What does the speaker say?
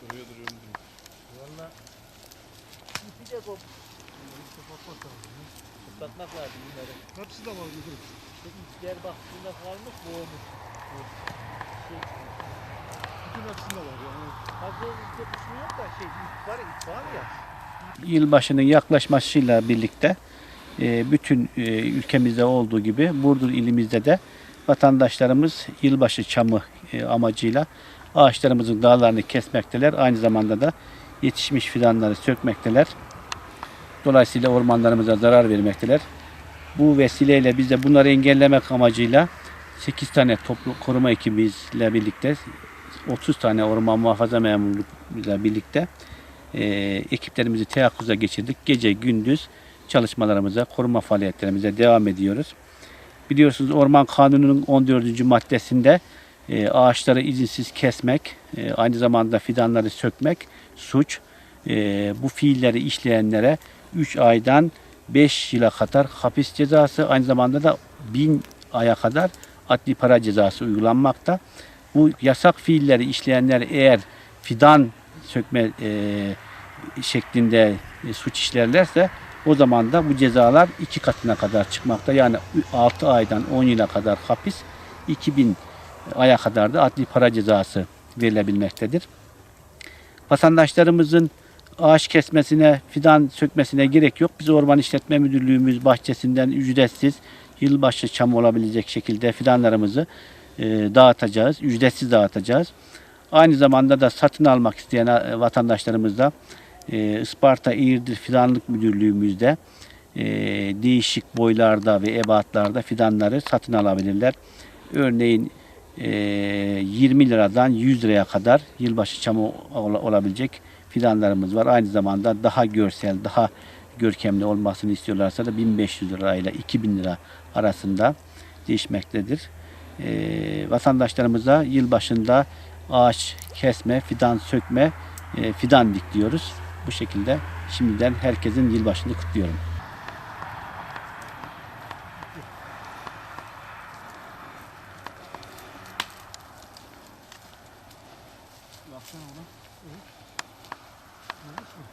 Duruyor duruyor duruyor. Valla ipi de kop. Tutlatmak lazım bunları. Hepsi de var müdür. Gel bak kalmış bu olmuş. Bütün hepsinde var yani. Fazla bir şey yok da şey ip var, ip var ya. Yılbaşının yaklaşmasıyla birlikte e, bütün e, ülkemizde olduğu gibi Burdur ilimizde de vatandaşlarımız yılbaşı çamı e, amacıyla ağaçlarımızın dallarını kesmekteler. Aynı zamanda da yetişmiş fidanları sökmekteler. Dolayısıyla ormanlarımıza zarar vermekteler. Bu vesileyle biz de bunları engellemek amacıyla 8 tane toplu koruma ekibimizle birlikte 30 tane orman muhafaza memurlukla birlikte e, ekiplerimizi teyakkuza geçirdik. Gece gündüz çalışmalarımıza, koruma faaliyetlerimize devam ediyoruz. Biliyorsunuz Orman Kanunu'nun 14. maddesinde e, ağaçları izinsiz kesmek, e, aynı zamanda fidanları sökmek suç. E, bu fiilleri işleyenlere 3 aydan 5 yıla kadar hapis cezası, aynı zamanda da 1000 aya kadar adli para cezası uygulanmakta. Bu yasak fiilleri işleyenler eğer fidan sökme e, şeklinde suç işlerlerse o zaman da bu cezalar iki katına kadar çıkmakta. Yani 6 aydan 10 yıla kadar hapis, 2000 aya kadar da adli para cezası verilebilmektedir. Vatandaşlarımızın ağaç kesmesine, fidan sökmesine gerek yok. Biz Orman İşletme Müdürlüğümüz bahçesinden ücretsiz yılbaşı çamı olabilecek şekilde fidanlarımızı e, dağıtacağız. Ücretsiz dağıtacağız. Aynı zamanda da satın almak isteyen e, vatandaşlarımız da e, Isparta İğirdir Fidanlık Müdürlüğümüzde e, değişik boylarda ve ebatlarda fidanları satın alabilirler. Örneğin 20 liradan 100 liraya kadar yılbaşı çamı ol- olabilecek fidanlarımız var. Aynı zamanda daha görsel, daha görkemli olmasını istiyorlarsa da 1500 lirayla 2000 lira arasında değişmektedir. E, vatandaşlarımıza yılbaşında ağaç kesme, fidan sökme, e, fidan dik diyoruz. Bu şekilde şimdiden herkesin yılbaşını kutluyorum. Baksana ona. Evet. Görüyor musun?